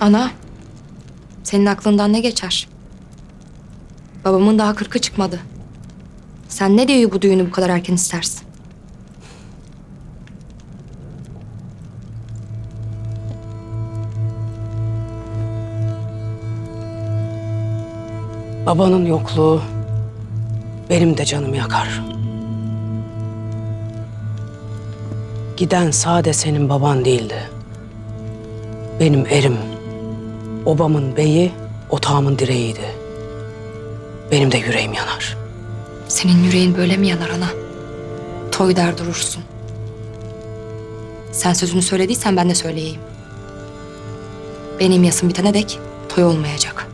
Ana, senin aklından ne geçer? Babamın daha kırkı çıkmadı. Sen ne diye bu düğünü bu kadar erken istersin? Babanın yokluğu benim de canımı yakar. Giden sade senin baban değildi. Benim erim, obamın beyi, otağımın direğiydi. Benim de yüreğim yanar. Senin yüreğin böyle mi yanar ana? Toy der durursun. Sen sözünü söylediysen ben de söyleyeyim. Benim yasım bitene dek toy olmayacak.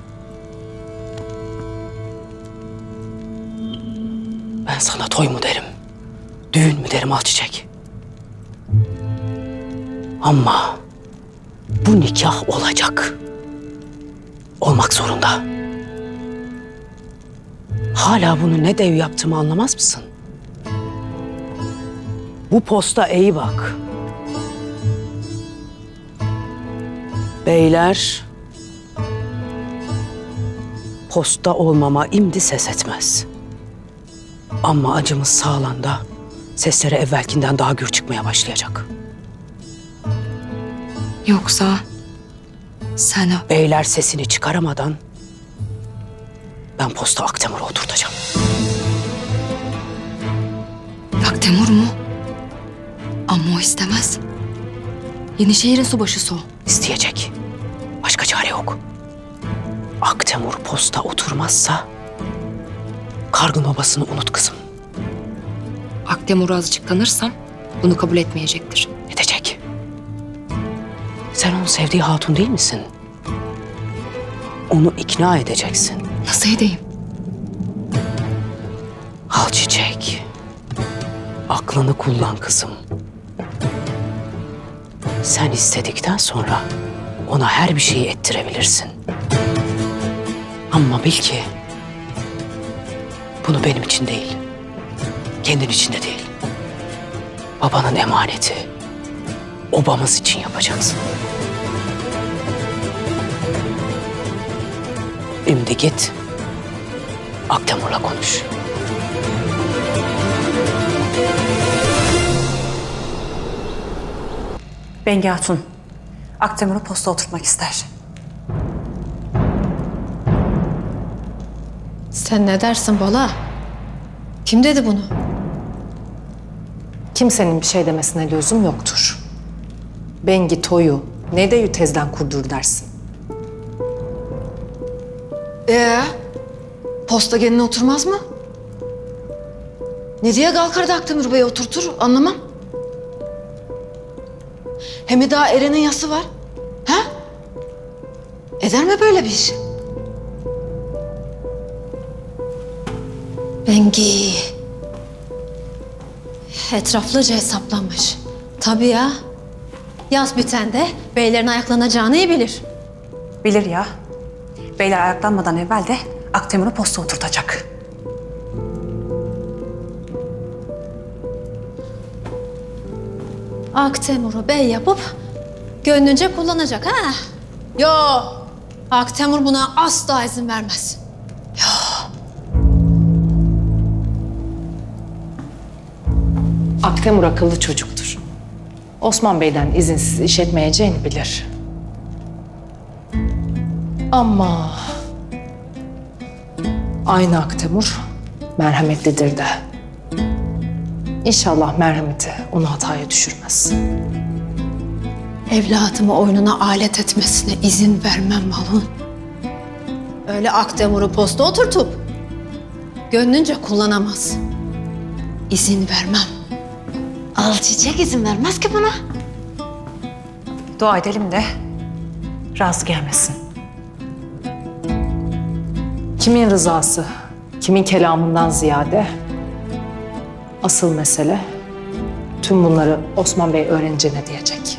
Ben sana toy mu derim, düğün mü derim al çiçek. Ama bu nikah olacak. Olmak zorunda. Hala bunu ne dev yaptığımı anlamaz mısın? Bu posta iyi bak. Beyler posta olmama imdi ses etmez. Ama acımız sağlanda sesleri evvelkinden daha gür çıkmaya başlayacak. Yoksa sen o Beyler sesini çıkaramadan ben posta Aktemur'a oturtacağım. Aktemur mu? Ama o istemez. Yenişehir'in subaşısı o. İsteyecek. Başka çare yok. Aktemur posta oturmazsa kargın obasını unut kızım. Aktemur'u azıcık tanırsam bunu kabul etmeyecektir. Sevdiği hatun değil misin? Onu ikna edeceksin. Nasıl edeyim? Al çiçek. Aklını kullan kızım. Sen istedikten sonra ona her bir şeyi ettirebilirsin. Ama bil ki bunu benim için değil, kendin için de değil. Babanın emaneti, obamız için yapacaksın. Şimdi git, Aktemur'la konuş. Bengi Hatun, Aktemur'u posta oturtmak ister. Sen ne dersin Bala? Kim dedi bunu? Kimsenin bir şey demesine lüzum yoktur. Bengi toyu ne de tezden kurdur dersin. Ee, posta geline oturmaz mı? Ne diye kalkar da Akdemir Bey'i oturtur anlamam. Hem daha Eren'in yası var. Ha? Eder mi böyle bir iş? Bengi. Etraflıca hesaplanmış. Tabii ya. Yaz biten de beylerin ayaklanacağını iyi bilir. Bilir ya. Beyler ayaklanmadan evvel de Aktemur'u posta oturtacak. Aktemur'u bey yapıp gönlünce kullanacak ha? Yo. Aktemur buna asla izin vermez. Aktemur akıllı çocuktur. Osman Bey'den izinsiz iş etmeyeceğini bilir. Ama aynı Aktemur merhametlidir de. İnşallah merhameti onu hataya düşürmez. Evladımı oyununa alet etmesine izin vermem malın. Öyle Aktemur'u posta oturtup gönlünce kullanamaz. İzin vermem. Al çiçek izin vermez ki buna. Dua edelim de razı gelmesin. Kimin rızası, kimin kelamından ziyade asıl mesele tüm bunları Osman Bey öğrenince ne diyecek?